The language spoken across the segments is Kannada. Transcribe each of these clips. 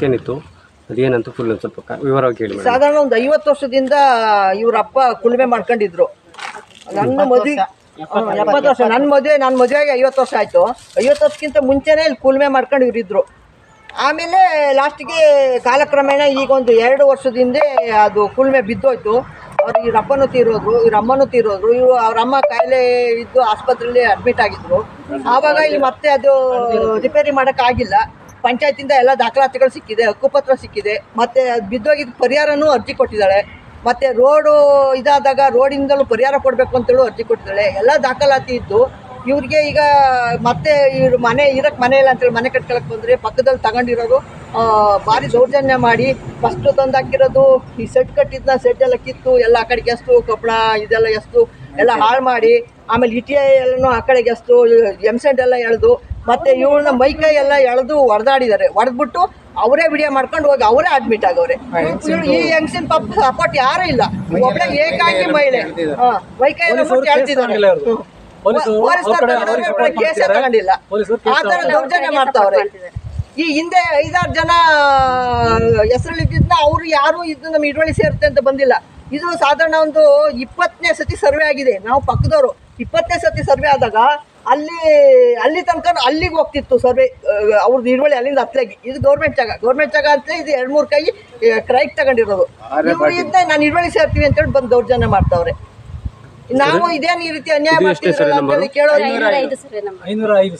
ಅಷ್ಟೇನಿತ್ತು ಅದೇನಂತ ಫುಲ್ ಒಂದು ಸ್ವಲ್ಪ ಕ- ವಿವರವಾಗಿ ಹೇಳಿ ಮೇಡಮ್ ಸಾಧಾರಣ ಒಂದು ಐವತ್ತು ವರ್ಷದಿಂದ ಇವ್ರ ಅಪ್ಪ ಕುಲ್ಮೆ ಮಾಡ್ಕೊಂಡಿದ್ರು. ನನ್ನ ಮದುವೆ ಎಪ್ಪತ್ತು ವರ್ಷ. ನನ್ನ ಮದುವೆ ನನ್ನ ಮದುವೆಗೆ ಐವತ್ತು ವರ್ಷ ಆಯಿತು. ಐವತ್ತು ವರ್ಷಕ್ಕಿಂತ ಮುಂಚೆನೇ ಇಲ್ಲಿ ಕುಲ್ಮೆ ಮಾಡ್ಕೊಂಡು ಇವರಿದ್ರು. ಆಮೇಲೆ ಲಾಸ್ಟಿಗೆ ಕಾಲಕ್ರಮೇಣ ಈಗ ಒಂದು ಎರಡು ವರ್ಷದಿಂದ ಅದು ಕುಲ್ಮೆ ಬಿದ್ದೋಯ್ತು. ಅವ್ರು ಇವ್ರ ಅಪ್ಪನೂ ತೀರೋದ್ರು ಇವ್ರ ಅಮ್ಮನೂ ತೀರೋದ್ರು. ಇವರು ಅವ್ರ ಅಮ್ಮ ಕಾಯಿಲೆ ಇದ್ದು ಆಸ್ಪತ್ರೆಯಲ್ಲಿ ಅಡ್ಮಿಟ್ ಆಗಿದ್ರು. ಆವಾಗ ಇಲ್ಲಿ ಮತ್ತೆ ಅದು ರಿಪೇರಿ ಮಾಡೋಕ್ಕಾಗಿಲ್ಲ. ಪಂಚಾಯತಿಂದ ಎಲ್ಲ ದಾಖಲಾತಿಗಳು ಸಿಕ್ಕಿದೆ, ಹಕ್ಕುಪತ್ರ ಸಿಕ್ಕಿದೆ, ಮತ್ತೆ ಬಿದ್ದೋಗಿದ್ದ ಪರಿಹಾರನೂ ಅರ್ಜಿ ಕೊಟ್ಟಿದ್ದಾಳೆ. ಮತ್ತೆ ರೋಡು ಇದಾದಾಗ ರೋಡಿಂದಲೂ ಪರಿಹಾರ ಕೊಡಬೇಕು ಅಂತೇಳಿ ಅರ್ಜಿ ಕೊಟ್ಟಿದ್ದಾಳೆ. ಎಲ್ಲ ದಾಖಲಾತಿ ಇದ್ದು ಇವ್ರಿಗೆ ಈಗ ಮತ್ತೆ ಇವ್ರ ಮನೆ ಇರಕ್ಕೆ ಮನೆ ಇಲ್ಲ ಅಂತೇಳಿ ಮನೆ ಕಟ್ಕೊಳಕ್ ಬಂದರೆ ಪಕ್ಕದಲ್ಲಿ ತಗೊಂಡಿರೋರು ಭಾರಿ ದೌರ್ಜನ್ಯ ಮಾಡಿ ಫಸ್ಟ್ ತಂದು ಹಾಕಿರೋದು, ಈ ಸೆಟ್ ಕಟ್ಟಿದ್ನ ಸೆಟ್ ಎಲ್ಲ ಕಿತ್ತು, ಎಲ್ಲ ಆ ಕಡೆಗೆ ಎಷ್ಟು ಕೊಪ್ಪಳ, ಇದೆಲ್ಲ ಎಷ್ಟು, ಎಲ್ಲ ಹಾಳು ಮಾಡಿ, ಆಮೇಲೆ ಇಟಿಐ ಎಲ್ಲನೂ ಆ ಕಡೆಗೆ ಎಷ್ಟು ಎಮ್ಸೆಂಟ್ ಎಲ್ಲ ಎಳೆದು ಮತ್ತೆ ಇವಳನ್ನ ಮೈಕೈ ಎಲ್ಲ ಎಳೆದು ಹೊಡೆದಾಡಿದ್ದಾರೆ ಹೊಡೆದ್ಬಿಟ್ಟು ಅವರೇ ವಿಡಿಯೋ ಮಾಡ್ಕೊಂಡು ಹೋಗಿ ಅವರೇ ಅಡ್ಮಿಟ್ ಆಗವ್ರೆ ಈ ಹೆಂಗಸಿನ ಪಾಪ ಸಪೋರ್ಟ್ ಯಾರು ಇಲ್ಲ. ಒಬ್ಬಳೆ ಏಕಾಂಗಿ ಮಹಿಳೆ. ಮೈ ಮೈಕೈ ಎಲ್ಲ ಮುಟ್ಟಿ ಕೇಸೇ ತಗೊಂಡಿಲ್ಲ ಆ ಥರ ದೌರ್ಜನ್ಯ ಮಾಡ್ತಾವ್ರೆ. ಈ ಹಿಂದೆ ಐದಾರು ಜನ ಹೆಸರಲ್ಲಿದ್ದ ಅವರು ಯಾರು ಇದು ನಮ್ಮ ಇಡುವಳಿ ಸೇರುತ್ತೆ ಅಂತ ಬಂದಿಲ್ಲ. ಇದು ಸಾಧಾರಣ ಒಂದು ಇಪ್ಪತ್ತನೇ ಸತಿ ಸರ್ವೆ ಆಗಿದೆ. ನಾವು ಪಕ್ಕದವರು. ಇಪ್ಪತ್ತನೇ ಸತಿ ಸರ್ವೆ ಆದಾಗ ಅಲ್ಲಿ ಅಲ್ಲಿ ತನಕ ಅಲ್ಲಿಗೆ ಹೋಗ್ತಿತ್ತು ಸರ್ವೆ ಅವ್ರದ್ದು ಇಳುವಳಿ ಅಲ್ಲಿಂದ ಹತ್ತಲಾಗಿ ಇದು ಗೌರ್ಮೆಂಟ್ ಜಾಗ. ಗೌರ್ಮೆಂಟ್ ಜಾಗ ಅಂತ ಇದು ಎರಡು ಮೂರು ಕೈ ಕ್ರೈಕ್ ತಗೊಂಡಿರೋದು. ಇವ್ರು ಇದ್ದ ನಾನು ಇಳುವಳಿ ಸೇರ್ತೀವಿ ಅಂತೇಳಿ ಬಂದು ದೌರ್ಜನ್ಯ ಮಾಡ್ತಾವ್ರೆ. ನಾವು ಇದೇನು ಈ ರೀತಿ ಅನ್ಯಾಯ ಮಾಡ್ತೀವಿ ಐನೂರ ಐದು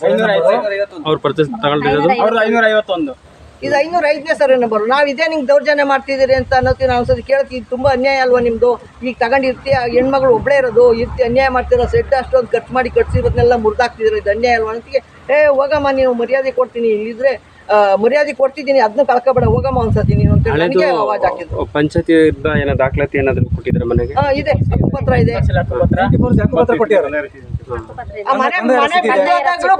ಅವ್ರ ಪರ್ಚೇಸ್ ಅವ್ರದ್ದು ಐನೂರ ಐವತ್ತೊಂದು ಇದು ಐನೂರ ಐದನೇ ಸರ್ ನಂಬರು ನಾವು ಇದೇ ನಿಂಗೆ ದೌರ್ಜನ್ಯ ಮಾಡ್ತಿದ್ದೀರಿ ಅಂತ ಅನ್ನೋದು ನಾವು ಒಂದ್ಸತಿ ಕೇಳ್ತೀವಿ. ತುಂಬ ಅನ್ಯಾಯ ಅಲ್ವಾ ನಿಮ್ಮದು ಈಗ ತಗೊಂಡಿರ್ತಿ ಆ ಹೆಣ್ಮಗಳು ಒಬ್ಬಳೇ ಇರೋದು ಇರ್ತಿ ಅನ್ಯಾಯ ಮಾಡ್ತಿರೋ ಸೆಟ್ ಅಷ್ಟೊಂದು ಖರ್ಚು ಮಾಡಿ ಕಟ್ಸಿರೋದನ್ನೆಲ್ಲ ಮುರಿದಾಕ್ತಿದ್ರು ಇದು ಅನ್ಯಾಯ ಅಲ್ವಾ ಅಂತಿಗೆ ಏ ಹೋಗಮ್ಮ ನೀವು ಮರ್ಯಾದೆ ಕೊಡ್ತೀನಿ ಇಲ್ಲಿದ್ರೆ ಮರ್ಯಾದೆ ಕೊಡ್ತಿದ್ದೀನಿ ಅದನ್ನ ಕಳ್ಕೊಬೇಡ ಹೋಗಮ್ಮ ಒಂದ್ಸತಿ ನೀನು ಅಂತ ಹೇಳಿ ನನಗೆ ಅವಾಜ್ ಹಾಕಿದ್ರು. ಪಂಚಾಯತಿ ಏನೋ ದಾಖಲಾತಿ ಏನಾದ್ರು ಕೊಟ್ಟಿದ್ರೆ ಮನೆಗೆ? ಇದೆ. ಪತ್ರ ಇದೆ. ಮನೆ ಮನೆ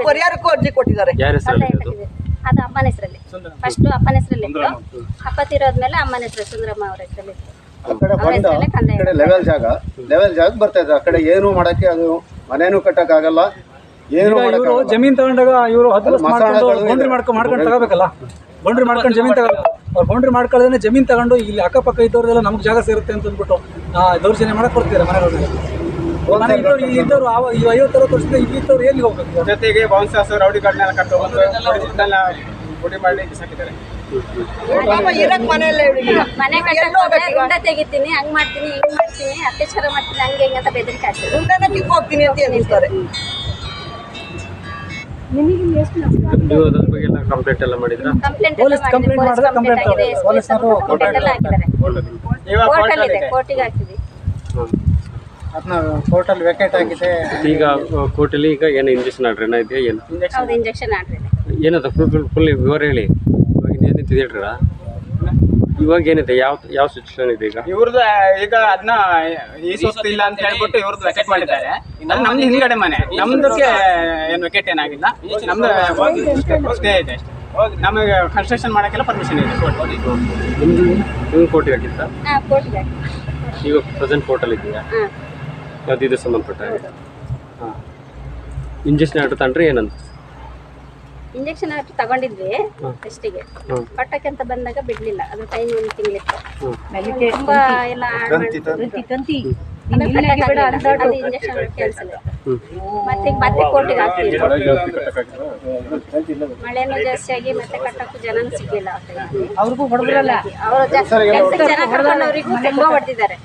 ಪರಿಹಾರಕ್ಕೂ ಅರ್ಜಿ ಕೊಟ್ಟಿದ್ದಾರೆ. ಅದು ಅಮ್ಮನ ಅಪ್ಪನ ಹೆಸರಲ್ಲಿ ಫಸ್ಟ್ ಅಪ್ಪನ ಹೆಸರಲ್ಲಿ ಇತ್ತು. ಅಪ್ಪ ತೀರೋದ್ಮೇಲೆ ಅಮ್ಮನ ಹೆಸರು ಸುಂದರಮ್ಮ ಅವ್ರ ಹೆಸರಲ್ಲಿ ಇತ್ತು. ಆ ಕಡೆ ಅವ್ರ ಈ ಕಡೆ ಲೆವೆಲ್ ಜಾಗ. ಲೆವೆಲ್ ಜಾಗ ಬರ್ತಾ ಆ ಕಡೆ ಏನು ಮಾಡಕ್ಕೆ ಅದು ಮನೇನು ಕಟ್ಟಕ್ಕಾಗಲ್ಲ. ಏನು ಇವರು ಜಮೀನ್ ತಗೊಂಡಾಗ ಇವರು ಹತ್ತು. ಬೌಂಡ್ರಿ ಮಾಡ್ಕೊಂಡು ಮಾಡ್ಕೊಂಡು ತಗೋಬೇಕಲ್ಲ? ಬೌಂಡ್ರಿ ಮಾಡ್ಕೊಂಡು ಜಮೀನ್ ತಗೋಲ್ಲ ಅವ್ರು ಬೌಂಡ್ರಿ ಮಾಡ್ಕೊಳ್ಳೋದೇ ಜಮೀನ್ ತಗೊಂಡು ಇಲ್ಲಿ ಅಕ್ಕಪಕ್ಕ ಇದ್ದವ್ರದೆಲ್ಲ ನಮ್ಗೆ ಜಾಗ ಸೇರುತ್ತೆ ಅಂತ ಅಂದ್ಬಿಟ್ಟು ಆ, ದೌರ್ಜನ್ಯ ಮಾಡಕ್ ಕೊಡ್ತೀರಾ ಮನೆಗಳ ಮೇಲೆ ಮನೆ ಇದ್ದವ್ರು ಇಲ್ಲಿ ಇದ್ದವ್ರು ಆವ ಈ ಐವತ್ತರವತ್ತು ವರ್ಷದಿಂದ ಇಲ್ಲಿ ಇದ್ದವ್ರು ಎಲ್ಲಿಗೆ ಹೋಗ್ಬೇಕು ಜೊತೆಗೆ ಬೌನ್ಸರ್ಸ್ ರೌಡಿಗಳನ್ನೆಲ್ಲ ಕರ್ಕೊಂಡು ಇದನ್ನೆಲ್ಲ ಗುಡಿ ಮಾಡಿ ಬಿಸಾಕಿದ್ದಾರೆ ಮನೆ ಹೋದ್ರೆ ತೆಗಿತೀನಿ ಹಂಗ್ ಮಾಡ್ತೀನಿ ಹಿಂಗ್ ಮಾಡ್ತೀನಿ ಅತ್ಯಾಚಾರ ಮಾಡ್ತೀನಿ ಹಂಗೆ ಹಿಂಗೆ ಅಂತ ಬೆದರಿಕೆ ಹೋಗ್ತೀನಿ ಅಂತ ಎನಿಸ್ತಾರೆ ನೀವು ಅದ್ರ ಬಗ್ಗೆ ಎಲ್ಲ ಕಂಪ್ಲೇಂಟ್ ಎಲ್ಲ ಮಾಡಿದ್ರ? ಕಂಪ್ಲೇಂಟ್ ಪೊಲೀಸ್ ಕಂಪ್ಲೇಂಟ್ ಮಾಡಿದ್ರೆ ಕಂಪ್ಲೇಂಟ್ ಆಗಿದೆ ಪೊಲೀಸರು ಎಲ್ಲ ಇದೆ ಕೋರ್ಟಿಗೆ ಹಾಕಿದ್ವಿ. ಅದನ್ನ ಕೋರ್ಟಲ್ಲಿ ವೆಕೇಟ್ ಆಗಿದೆ ಈಗ ಕೋರ್ಟಲ್ಲಿ ಈಗ ಏನು ಇಂಜೆಕ್ಷನ್ ಆರ್ಡ್ರ್ ಏನೋ ಇದೆಯಾ ಏನು? ಹೌದು ಇಂಜೆಕ್ಷನ್ ಆಡ್ರಿದೆ ಏನದ? ಫುಲ್ ಫುಲ್ ಫುಲ್ ವಿವರ ಹೇಳಿ. ಇವಾಗ ಏನಿದೆ ಹೇಳ್ರ ಇವಾಗ ಏನಿದೆ? ಯಾವ ಯಾವ ಸಿಚುವೇಶನ್ ಇದೆ ಈಗ? ಇವ್ರದ್ದು ಈಗ ಅದನ್ನ ಈ ಸುಸ್ತು ಇಲ್ಲ ಅಂತ ಹೇಳ್ಬಿಟ್ಟು ಇವ್ರದ್ದು ವೆಕೆಟ್ ಮಾಡಿದ್ದಾರೆ. ನಮ್ದು ಹಿಂದ್ಗಡೆ ಮನೆ. ನಮ್ದಕ್ಕೆ ಏನು ವೆಕೆಟ್ ಏನಾಗಿಲ್ಲ. ನಮ್ದು ಸ್ಟೇ ಇದೆ ಅಷ್ಟೇ. ನಮಗೆ ಕನ್ಸ್ಟ್ರಕ್ಷನ್ ಮಾಡೋಕ್ಕೆಲ್ಲ ಪರ್ಮಿಷನ್ ಇದೆ ನಿಮ್ದು ನಿಮ್ಮ ಕೋರ್ಟಿಗೆ ಹಾಕಿತ್ತ ಈಗ ಪ್ರೆಸೆಂಟ್ ಕೋರ್ಟಲ್ಲಿ ಇದೆಯಾ? ಯಾವ್ದು ಇದು ಸಂಬಂಧಪಟ್ಟ ಹಾಂ. ಇಂಜೆಕ್ಷನ್ ಆರ್ಡ್ರ್ ತಗೊಂಡ್ರೆ ಏನಂತ? ಇಂಜೆಕ್ಷನ್ ಹಾಕಿ ತಗೊಂಡಿದ್ವಿ ಫಸ್ಟಿಗೆ ಪಟ್ಟಕ್ಕೆ ಅಂತ ಬಂದಾಗ ಬಿಡ್ಲಿಲ್ಲ. ಅದು ಟೈಮ್ ಒಂದು ತಿಂಗಳಿತ್ತು ತುಂಬ ತುಂಬಾ ಎಲ್ಲ. ಅದು ಇಂಜೆಕ್ಷನ್ ಮತ್ತೆ ಈಗ ಮತ್ತೆ ಕೋರ್ಟಿಗೆ ಹಾಕ್ತೀವಿ ಮಳೆನೂ ಜಾಸ್ತಿ ಆಗಿ ಮತ್ತೆ ಕಟ್ಟಕ್ಕೂ ಜನನೂ ಸಿಗ್ಲಿಲ್ಲ. ಅವ್ರಿಗೂ. ಹೊಡೆದ್ರಲ್ಲ. ಅವರು ಜಾಸ್ತಿ ಜನ ಕರ್ಕೊಂಡವ್ರಿಗೂ ತುಂಬಾ ಹೊಡೆದಿದ್ದಾರೆ.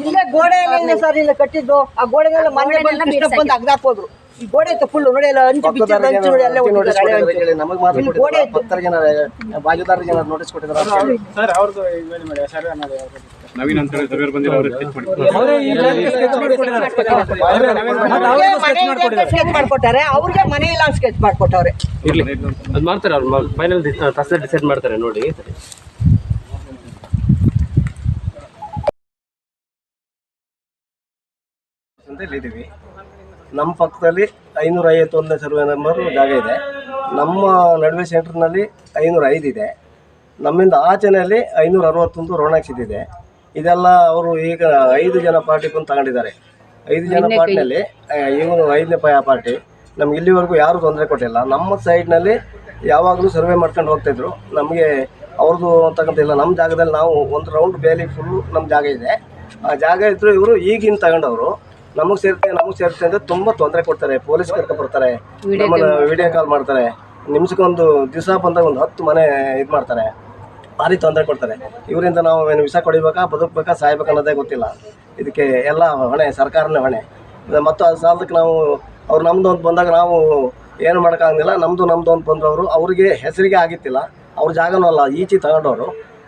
ಇಲ್ಲೇ ಗೋಡೆ ಎಲ್ಲ ಸರ್ ಇಲ್ಲ ಕಟ್ಟಿದ್ದು? ಆ ಗೋಡೆನೆಲ್ಲ ಮನೆ ಬಂದು ಅಗ್ದಾಕೋದ್ರು ಈ ಗೋಡೆ ಇತ್ತು ಫುಲ್ ನೋಡಿ ಎಲ್ಲ ಹಂಚು ಬಿಚ್ಚಿದ ಹಂಚು ನೋಡಿ ಅಲ್ಲೇ ಹೋಗಿದ್ದಾರೆ ಹಳೆ ಹಂಚು. ನಮಗೆ ಮಾತ್ರ ಇಲ್ಲಿ ಗೋಡೆ ಇತ್ತು. ನೋಟಿಸ್ ಕೊಟ್ಟಿದ್ದಾರೆ ಸರ್ ಅವ್ರದ್ದು ಇದು ಮಾಡಿ ಸರ್ವೆ ಅನ್ನೋದು ಯಾವ್ದು? ನವೀನ್ ಅಂತ ಹೇಳಿ ಸರ್ವೇರ್ ಬಂದಿಲ್ಲ ಅವ್ರಿಗೆ ಸ್ಕೆಚ್ ಮಾಡಿ ಅವರೇ ಈ ಸ್ಕೆಚ್ ಮಾಡಿಕೊಟ್ಟಿದ್ದಾರೆ ಅವ್ರಿಗೆ ಮನೆ ಸ್ಕೆಚ್ ಇದೆ ಅಂತ ಸ್ಕೆಚ್ ಮಾಡ್ಕೊಟ್ಟಾರೆ ಅವ್ರಿಗೆ ಮನೆ ಇಲ್ಲ ಅಂತ ಸ್ಕೆಚ್ ಮಾಡ್ಕೊಟ್ಟವ್ರೆ. ಇರ್ಲಿ. ಅದು ಮಾಡ್ತಾರೆ ಅವ್ರು ಫೈನಲ್ ಡಿಸೈಡ್ ಮಾಡ್ತಾರೆ ನೋಡಿ. ಸರಿ ಅಂತ ಇದ್ದೀವಿ. ನಮ್ಮ ಪಕ್ಕದಲ್ಲಿ ಐನೂರ ಐವತ್ತೊಂದನೇ ಸರ್ವೆ ನಂಬರ್ ಜಾಗ ಇದೆ. ನಮ್ಮ ನಡುವೆ ಸೆಂಟ್ರ್ನಲ್ಲಿ ಐನೂರ ಐದು ಇದೆ. ನಮ್ಮಿಂದ ಆಚೆನಲ್ಲಿ ಐನೂರ ಅರವತ್ತೊಂದು ರೋಣಾಕ್ಸ್ ಇದೆ. ಇದೆಲ್ಲ ಅವರು ಈಗ ಐದು ಜನ ಪಾರ್ಟಿ ಬಂದು ತಗೊಂಡಿದ್ದಾರೆ. ಐದು ಜನ ಪಾರ್ಟಿನಲ್ಲಿ ಇವನು ಐದನೇ ಪ ಪಾರ್ಟಿ. ನಮ್ಗೆ ಇಲ್ಲಿವರೆಗೂ ಯಾರೂ ತೊಂದರೆ ಕೊಟ್ಟಿಲ್ಲ. ನಮ್ಮ ಸೈಡ್ನಲ್ಲಿ ಯಾವಾಗಲೂ ಸರ್ವೆ ಮಾಡ್ಕೊಂಡು ಹೋಗ್ತಾಯಿದ್ರು ನಮಗೆ ಅವ್ರದ್ದು ತಗೊಂತಿಲ್ಲ ನಮ್ಮ ಜಾಗದಲ್ಲಿ ನಾವು ಒಂದು ರೌಂಡ್ ಬೇಲಿ ಫುಲ್ಲು ನಮ್ಮ ಜಾಗ ಇದೆ. ಆ ಜಾಗ ಇದ್ದರೂ ಇವರು ಈಗಿನ ತಗೊಂಡವರು. ನಮಗೆ ಸೇರುತ್ತೆ ನಮಗೆ ಸೇರುತ್ತೆ ಅಂತ ತುಂಬ ತೊಂದರೆ ಕೊಡ್ತಾರೆ ಪೊಲೀಸ್ ಕರ್ಕೊಂಡು ಬರ್ತಾರೆ ನಮ್ಮನ್ನ ವಿಡಿಯೋ ಕಾಲ್ ಮಾಡ್ತಾರೆ. ನಿಮ್ಸಕ್ಕೊಂದು ದಿವಸ ಬಂದಾಗ ಒಂದು ಹತ್ತು ಮನೆ ಇದು ಮಾಡ್ತಾರೆ. ಭಾರಿ ತೊಂದರೆ ಕೊಡ್ತಾರೆ. ಇವರಿಂದ ನಾವು ಏನು ವಿಷ ಕೊಡಿಬೇಕಾ ಬದುಕಬೇಕಾ ಸಾಯ್ಬೇಕು ಅನ್ನೋದೇ ಗೊತ್ತಿಲ್ಲ. ಇದಕ್ಕೆ ಎಲ್ಲ ಹೊಣೆ ಸರ್ಕಾರನೇ ಹೊಣೆ. ಮತ್ತು ಅದು ಸಾಲದಕ್ಕೆ ನಾವು ಅವ್ರು ನಮ್ಮದು ಅಂತ ಬಂದಾಗ ನಾವು ಏನು ಮಾಡೋಕ್ಕಾಗಂಗಿಲ್ಲ ನಮ್ಮದು ನಮ್ಮದು ಅಂತ ಬಂದವರು ಅವರು ಅವರಿಗೆ ಹೆಸರಿಗೆ ಆಗಿತ್ತಿಲ್ಲ. ಅವ್ರ ಜಾಗನೂ ಅಲ್ಲ ಈಚೆ ತಗೊಂಡವರು.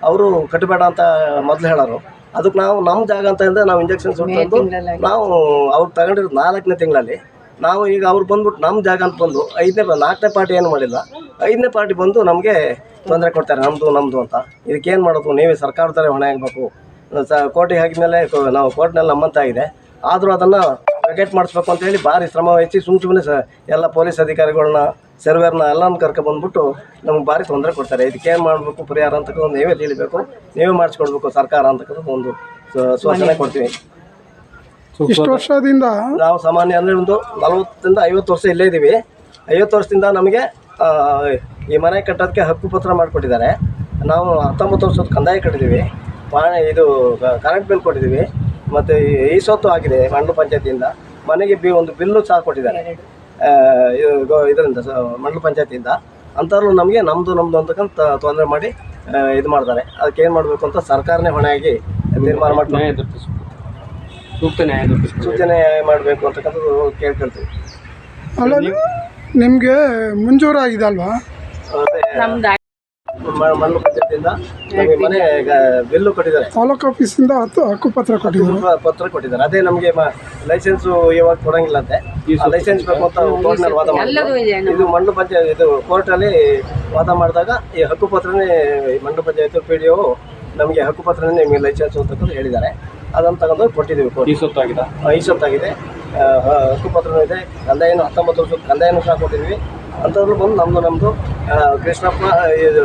ಅವರು ಕಟ್ಟಬೇಡ ಅಂತ ಮೊದಲು ಹೇಳೋರು. ಅದಕ್ಕೆ ನಾವು ನಮ್ಮ ಜಾಗ ಅಂತ ಅಂದರೆ ನಾವು ಇಂಜೆಕ್ಷನ್ ಸುಟ್ಟು ನಾವು ಅವ್ರು ತಗೊಂಡಿರೋದು ನಾಲ್ಕನೇ ತಿಂಗಳಲ್ಲಿ. ನಾವು ಈಗ ಅವ್ರು ಬಂದ್ಬಿಟ್ಟು ನಮ್ಮ ಜಾಗ ಅಂತ ಬಂದು ಐದನೇ ನಾಲ್ಕನೇ ಪಾರ್ಟಿ ಏನು ಮಾಡಿಲ್ಲ. ಐದನೇ ಪಾರ್ಟಿ ಬಂದು ನಮಗೆ ತೊಂದರೆ ಕೊಡ್ತಾರೆ ನಮ್ಮದು ನಮ್ಮದು ಅಂತ. ಇದಕ್ಕೇನು ಮಾಡೋದು ನೀವೇ ಸರ್ಕಾರದವರೇ ಹೊಣೆ ಆಗಬೇಕು. ಸ ಕೋರ್ಟಿಗೆ ಹಾಕಿದ್ಮೇಲೆ ಕೋ- ನಾವು ಕೋರ್ಟ್ನಲ್ಲಿ ನಮ್ಮಂತಾಗಿದೆ. ಆದರೂ ಅದನ್ನು ವೆಕೆಟ್ ಮಾಡಿಸ್ಬೇಕು ಅಂತ ಹೇಳಿ ಭಾರಿ ಶ್ರಮ ವಹಿಸಿ ಸುಮ್ಮ ಸುಮ್ಮನೆ ಸ ಎಲ್ಲ ಪೊಲೀಸ್ ಅಧಿಕಾರಿಗಳನ್ನ ಸರ್ವೇರ್ನ ಎಲ್ಲನೂ ಕರ್ಕೊಬಂದ್ಬಿಟ್ಟು ನಮ್ಗೆ ಭಾರಿ ತೊಂದರೆ ಕೊಡ್ತಾರೆ. ಇದಕ್ಕೇನು ಮಾಡಬೇಕು ಪರಿಹಾರ ಅಂತಕ್ಕಂಥ ನೀವೇ ತಿಳಿಬೇಕು ನೀವೇ ಮಾಡಿಸ್ಕೊಡ್ಬೇಕು ಸರ್ಕಾರ ಅಂತಕ್ಕಂಥ ಒಂದು ಸೂಚನೆ ಕೊಡ್ತೀವಿ. ಇಷ್ಟು ವರ್ಷದಿಂದ ನಾವು ಸಾಮಾನ್ಯ ಅಂದರೆ ಒಂದು ನಲವತ್ತರಿಂದ ಐವತ್ತು ವರ್ಷ ಇಲ್ಲೇ ಇದ್ದೀವಿ ಐವತ್ತು ವರ್ಷದಿಂದ ನಮಗೆ ಈ ಮನೆ ಕಟ್ಟೋದಕ್ಕೆ ಹಕ್ಕುಪತ್ರ ಮಾಡಿಕೊಟ್ಟಿದ್ದಾರೆ. ನಾವು ಹತ್ತೊಂಬತ್ತು ವರ್ಷದ ಕಂದಾಯ ಕಟ್ಟಿದ್ದೀವಿ ಪಾ ಇದು ಕರೆಂಟ್ ಬಿಲ್ ಕೊಟ್ಟಿದ್ದೀವಿ ಮತ್ತು ಈ ಸೊತ್ತು ಆಗಿದೆ ಮಂಡಲ ಪಂಚಾಯತಿಯಿಂದ. ಮನೆಗೆ ಬಿ ಒಂದು ಬಿಲ್ಲು ಸಹ ಕೊಟ್ಟಿದ್ದಾರೆ. ಇದು ಇದರಿಂದ ಸ- ಮಂಡಲ ಪಂಚಾಯತಿಯಿಂದ. ಅಂಥವ್ರು ನಮಗೆ ನಮ್ಮದು ನಮ್ಮದು ಅಂತಕ್ಕಂಥ ತೊಂದರೆ ಮಾಡಿ ಇದು ಮಾಡ್ತಾರೆ. ಅದಕ್ಕೆ ಏನು ಮಾಡಬೇಕು ಅಂತ ಸರ್ಕಾರನೇ ಹೊಣೆಯಾಗಿ ಆಗಿ ಮಾಡಿ ಸೂಕ್ತ ಸೂಚನೆ ಮಾಡಬೇಕು ಅಂತಕ್ಕಂಥದ್ದು ಕೇಳ್ಕೊಳ್ತೀವಿ. ಅಲ್ಲ ನಿಮಗೆ ಮಂಜೂರಾಗಿದೆ ಅಲ್ವಾ? ಮತ್ತೆ ಮ- ಮಂಡಲ ಪಂಚಾಯತಿಯಿಂದ ನಮಗೆ ಮನೆ ಬಿಲ್ಲು ಕೊಟ್ಟಿದ್ದಾರೆ. ತಾಲೂಕು ಆಫೀಸಿಂದ ಹತ್ತು ಹಕ್ಕುಪತ್ರ ಕೊಟ್ಟಿದ್ದಾರೆ. ಪತ್ರ ಕೊಟ್ಟಿದ್ದಾರೆ. ಅದೇ ನಮಗೆ ಲೈಸೆನ್ಸ್ ಇವಾಗ ಕೊಡಂಗಿಲ್ಲ ಅಂತೆ. ಲೈಸೆನ್ಸ್ ಬೇಕು ಅಂತ ಕೋರ್ಟ್ನಲ್ಲಿ ವಾದ ಮಾಡಿದ್ರು. ಇದು ಮಣ್ಣು ಪಂಚಾಯತ್ ಇದು ಕೋರ್ಟಲ್ಲಿ ವಾದ ಮಾಡಿದಾಗ ಈ ಹಕ್ಕುಪತ್ರನೇ ಈ ಮಣ್ಣು ಪಂಚಾಯತ್ ಪಿ ಡಿ ಓ ನಮಗೆ ಹಕ್ಕುಪತ್ರನೇ ನಿಮಗೆ ಲೈಸೆನ್ಸ್ ಅಂತ ಹೇಳಿದ್ದಾರೆ. ಅದನ್ನು ತಗೊಂಡು ಕೊಟ್ಟಿದ್ದೀವಿ ಕೋರ್ಟ್. ಈ ಸೊತ್ತಾಗಿದ? ಈ ಸೊತ್ತಾಗಿದೆ. ಆ, ಹ- ಹಕ್ಕುಪತ್ರನೂ ಇದೆ. ಕಂದಾಯನೂ ಹತ್ತೊಂಬತ್ತು ವರ್ಷದ ಕಂದಾಯನೂ ಸಹ ಕೊಟ್ಟಿದ್ವಿ ಅಂಥವ್ರು ಬಂದು ನಮ್ಮದು ನಮ್ಮದು ಕೃಷ್ಣಪ್ಪ ಇದು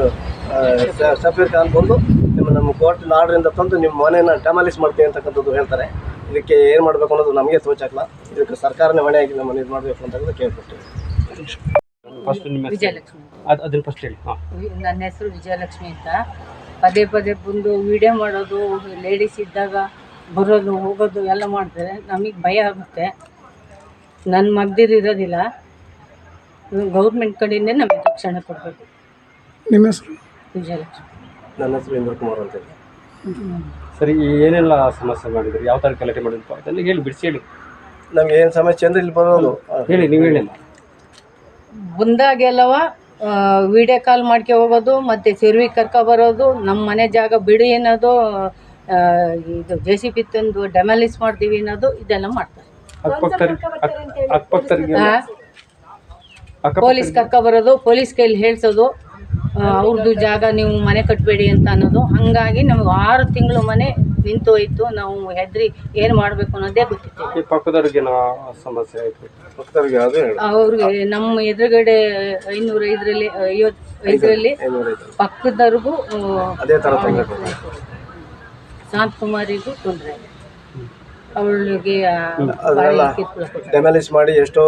ಸಫೀರ್ ಖಾನ್ ಬಂದು ನಿಮ್ಮ ನಮ್ಮ ಕೋರ್ಟ್ ಆರ್ಡ್ರಿಂದ ತಂದು ನಿಮ್ಮ ಮನೆಯನ್ನು ಡೆಮಾಲಿಸ್ ಮಾಡ್ತೀವಿ ಅಂತಕ್ಕಂಥದ್ದು ಹೇಳ್ತಾರೆ. ಇದಕ್ಕೆ ಏನು ಮಾಡಬೇಕು ಅನ್ನೋದು ನಮಗೆ ತೋಚಾಗಲ್ಲ ಇದಕ್ಕೆ ಸರ್ಕಾರನೇ ಮನೆಯಾಗಿ ನಮ್ಮನ್ನು ಇದು ಮಾಡಬೇಕು ಅಂತ ಕೇಳ್ಬಿಟ್ಟು ಫಸ್ಟ್ ನಿಮ್ಮ ವಿಜಯಲಕ್ಷ್ಮಿ. ಅದನ್ನ ಫಸ್ಟ್ ಹೇಳಿ. ನನ್ನ ಹೆಸರು ವಿಜಯಲಕ್ಷ್ಮಿ ಅಂತ. ಪದೇ ಪದೇ ಬಂದು ವಿಡಿಯೋ ಮಾಡೋದು ಲೇಡೀಸ್ ಇದ್ದಾಗ ಬರೋದು ಹೋಗೋದು ಎಲ್ಲ ಮಾಡ್ತಾರೆ. ನಮಗೆ ಭಯ ಆಗುತ್ತೆ. ನನ್ನ ಮಗ್ದಿರು ಇರೋದಿಲ್ಲ. ಗೌರ್ಮೆಂಟ್ ಕಡೆಯಿಂದ ನಮಗೆ ರಕ್ಷಣೆ ಕೊಡಬೇಕು. ನಿಮ್ಮ ಹೆಸರು? ವಿಜಯಲಕ್ಷ್ಮಿ. ನನ್ನ ಹೆಸರು ಇಂದ್ರ ಕುಮಾರ್ ಅಂತ ಹೇಳಿ. ಸರಿ ಏನೆಲ್ಲ ಸಮಸ್ಯೆ ಮಾಡಿದ್ರಿ? ಯಾವ ಥರ ಗಲಾಟೆ ಮಾಡಿದ್ರು? ಅದೆಲ್ಲ ಹೇಳಿ ಬಿಡಿಸಿ ಹೇಳಿ. ನಮ್ಗೆ ಏನು ಸಮಸ್ಯೆ ಅಂದ್ರೆ ಇಲ್ಲಿ ಬರೋದು. ಹೇಳಿ ನೀವು ಹೇಳಿಲ್ಲ ಬಂದಾಗೆಲ್ಲವ ವಿಡಿಯೋ ಕಾಲ್ ಮಾಡ್ಕೆ ಹೋಗೋದು ಮತ್ತು ಸಿರ್ವಿ ಕರ್ಕೊ ಬರೋದು ನಮ್ಮ ಮನೆ ಜಾಗ ಬಿಡಿ ಅನ್ನೋದು ಆ, ಇದು ಜೆ ಸಿ ಪಿ ತಂದು ಡೆಮಾಲಿಸ್ ಮಾಡ್ತೀವಿ ಅನ್ನೋದು ಇದೆಲ್ಲ ಮಾಡ್ತಾರೆ. ಅಕ್ಕಪಕ್ಕರಿಗೆ ಅಕ್- ಹಾ? ಪೊಲೀಸ್ ಕಕ್ಕ ಬರೋದು ಪೊಲೀಸ್ ಕೈಲಿ ಹೇಳ್ಸೋದು ಅವ್ರದ್ದು ಜಾಗ ನೀವು ಮನೆ ಕಟ್ಟಬೇಡಿ ಅಂತ ಅನ್ನೋದು. ಹಾಗಾಗಿ ನಮಗೆ ಆರು ತಿಂಗಳು ಮನೆ ನಿಂತು ಹೋಯ್ತು. ನಾವು ಹೆದ್ರಿ ಏನು ಮಾಡಬೇಕು ಅನ್ನೋದೇ ಗೊತ್ತಿತ್ತು ಪಕ್ಕದವ್ರಿಗೆ ಸಮಸ್ಯೆ ಆಯಿತು. ಅವ್ರಿಗೆ ನಮ್ಮ ಎದುರುಗಡೆ ಐನೂರ ಐದರಲ್ಲಿ ಐವತ್ತು ಐದರಲ್ಲಿ ಪಕ್ಕದವ್ರಿಗೂ ಅದೇ ಥರ ತೊಂದರೆ ಅವಳಿಗೆ ಮಾಡಿ ಎಷ್ಟೋ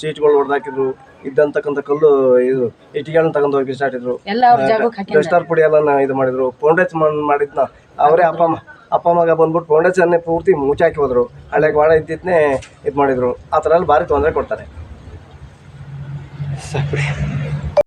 ಸೀಟ್ಗಳು ಹೊಡೆದಾಕಿದ್ರು. ಇದ್ದಂತಕ್ಕಂಥ ಕಲ್ಲು ಇದು ಇಟ್ಟಿಗೆಗಳನ್ನ ತಗೊಂಡು ಹೋಗಿ ಬಿಸಾಡಿದ್ರು. ಎಲ್ಲ ಅವ್ರ ಜಾಗಕ್ಕೆ ಹಾಕಿ ಡಸ್ಟರ್ ಪುಡಿ ಎಲ್ಲ ಇದು ಮಾಡಿದ್ರು. ಪೌಂಡೇಚ್ ಮಾಡಿದ್ನ. ಅವರೇ ಅಪ್ಪ ಅಮ್ಮ ಅಪ್ಪ ಮಗ ಬಂದ್ಬಿಟ್ಟು ಫೌಂಡೇಶನ್ನೇ ಪೂರ್ತಿ ಮುಚ್ಚಾಕಿ ಹೋದ್ರು. ಹಳೆ ವಾಡ ಇದ್ದಿದ್ನೇ ಇದು ಮಾಡಿದ್ರು. ಆ ಥರ ಎಲ್ಲ ಭಾರಿ ತೊಂದರೆ ಕೊಡ್ತಾರೆ. ಸಾಕು